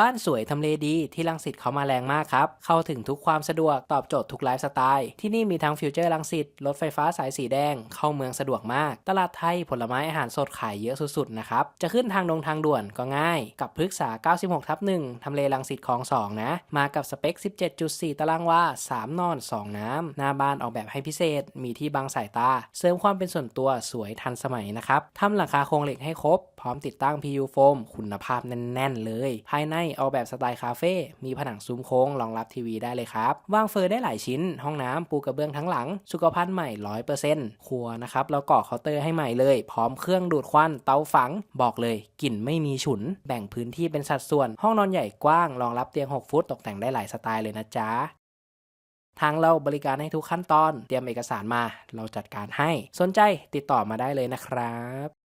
บ้านสวยทำเลดีที่ลังสิตเขามาแรงมากครับ เข้าถึงทุกความสะดวกตอบโจทย์ทุกไลฟ์สไตล์ ที่นี่มีทั้งฟิวเจอร์ลังสิตรถไฟฟ้าสายสีแดง เข้าเมืองสะดวกมาก ตลาดไทยผลไม้อาหารสดขายเยอะสุดๆนะครับ จะขึ้นทางดงทางด่วนก็ง่าย กับพฤกษา 96 ทับ1ทำเลลังสิตคลอง 2 นะ มากับสเปค 17.4 ตารางวา3 นอน 2 น้ำ หน้าบ้านออกแบบให้พิเศษ มีที่บังสายตา เสริมความเป็นส่วนตัวสวยทันสมัยนะครับทำหลังคาโครงเหล็กให้ครบ พร้อมติดตั้ง PU โฟมคุณภาพแน่น ๆ เลย ภายในออกแบบสไตล์คาเฟ่มีผนังซุ้มโค้งรองรับทีวีได้เลยครับวางเฟอร์ได้หลายชิ้น ห้องน้ำปูกระเบื้องทั้งหลัง สุขภัณฑ์ใหม่100%ครัวนะครับเราก่อเคาน์เตอร์ให้ใหม่เลย พร้อมเครื่องดูดควันเตาฝัง บอกเลยกลิ่นไม่มีฉุน แบ่งพื้นที่เป็นสัดส่วน ห้องนอนใหญ่กว้างรองรับเตียง 6 ฟุตตกแต่งได้หลายสไตล์เลยนะจ๊ะทางเราบริการให้ทุกขั้นตอน เตรียมเอกสารมา เราจัดการให้ สนใจติดต่อมาได้เลยนะครับ